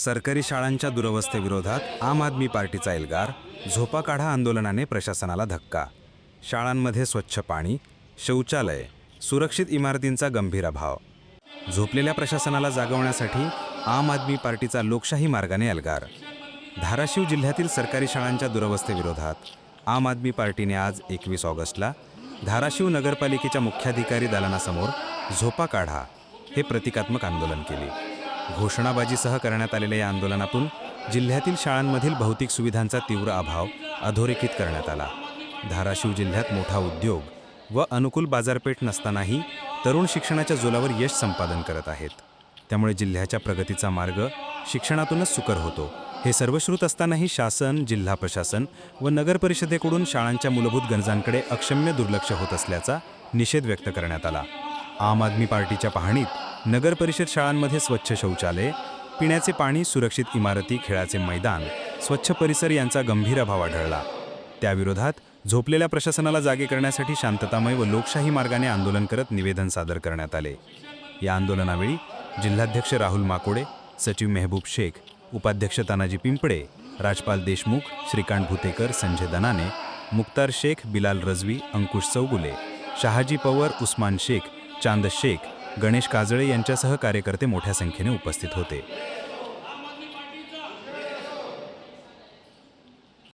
सरकारी शाळांच्या दुरवस्थेविरोधात आम आदमी पार्टीचा एल्गार झोपा काढा आंदोलनाने प्रशासनाला धक्का. शाळांमध्ये स्वच्छ पाणी शौचालय सुरक्षित इमारतींचा गंभीर अभाव. झोपलेल्या प्रशासनाला जागवण्यासाठी आम आदमी पार्टीचा लोकशाही मार्गाने एल्गार. धाराशिव जिल्ह्यातील सरकारी शाळांच्या दुरवस्थेविरोधात आम आदमी पार्टीने आज एकवीस ऑगस्टला धाराशिव नगरपालिकेच्या मुख्याधिकारी दालनासमोर झोपा काढा हे प्रतिकात्मक आंदोलन केले. घोषणाबाजीसह करण्यात आलेल्या या आंदोलनातून जिल्ह्यातील शाळांमधील भौतिक सुविधांचा तीव्र अभाव अधोरेखित करण्यात आला. धाराशिव जिल्ह्यात मोठा उद्योग व अनुकूल बाजारपेठ नसतानाही तरुण शिक्षणाच्या जोलावर यश संपादन करत आहेत. त्यामुळे जिल्ह्याच्या प्रगतीचा मार्ग शिक्षणातूनच सुकर होतो. हे सर्वश्रुत असतानाही शासन जिल्हा प्रशासन व नगर परिषदेकडून शाळांच्या मूलभूत गरजांकडे अक्षम्य दुर्लक्ष होत असल्याचा निषेध व्यक्त करण्यात आला. आम आदमी पार्टीच्या पाहणीत नगर परिषद शाळांमध्ये स्वच्छ शौचालय पिण्याचे पाणी सुरक्षित इमारती खेळाचे मैदान स्वच्छ परिसर यांचा गंभीर अभाव आढळला. त्याविरोधात झोपलेल्या प्रशासनाला जागे करण्यासाठी शांततामय व लोकशाही मार्गाने आंदोलन करत निवेदन सादर करण्यात आले. या आंदोलनावेळी जिल्हाध्यक्ष राहुल माकोडे सचिव मेहबूब शेख उपाध्यक्ष तानाजी पिंपळे राजपाल देशमुख श्रीकांत भुतेकर संजय दनाने मुक्तार शेख बिलाल रजवी अंकुश चौगुले शहाजी पवार उस्मान शेख चांद शेख गणेश काजळे यांच्यासह कार्यकर्ते मोठ्या संख्येने उपस्थित होते.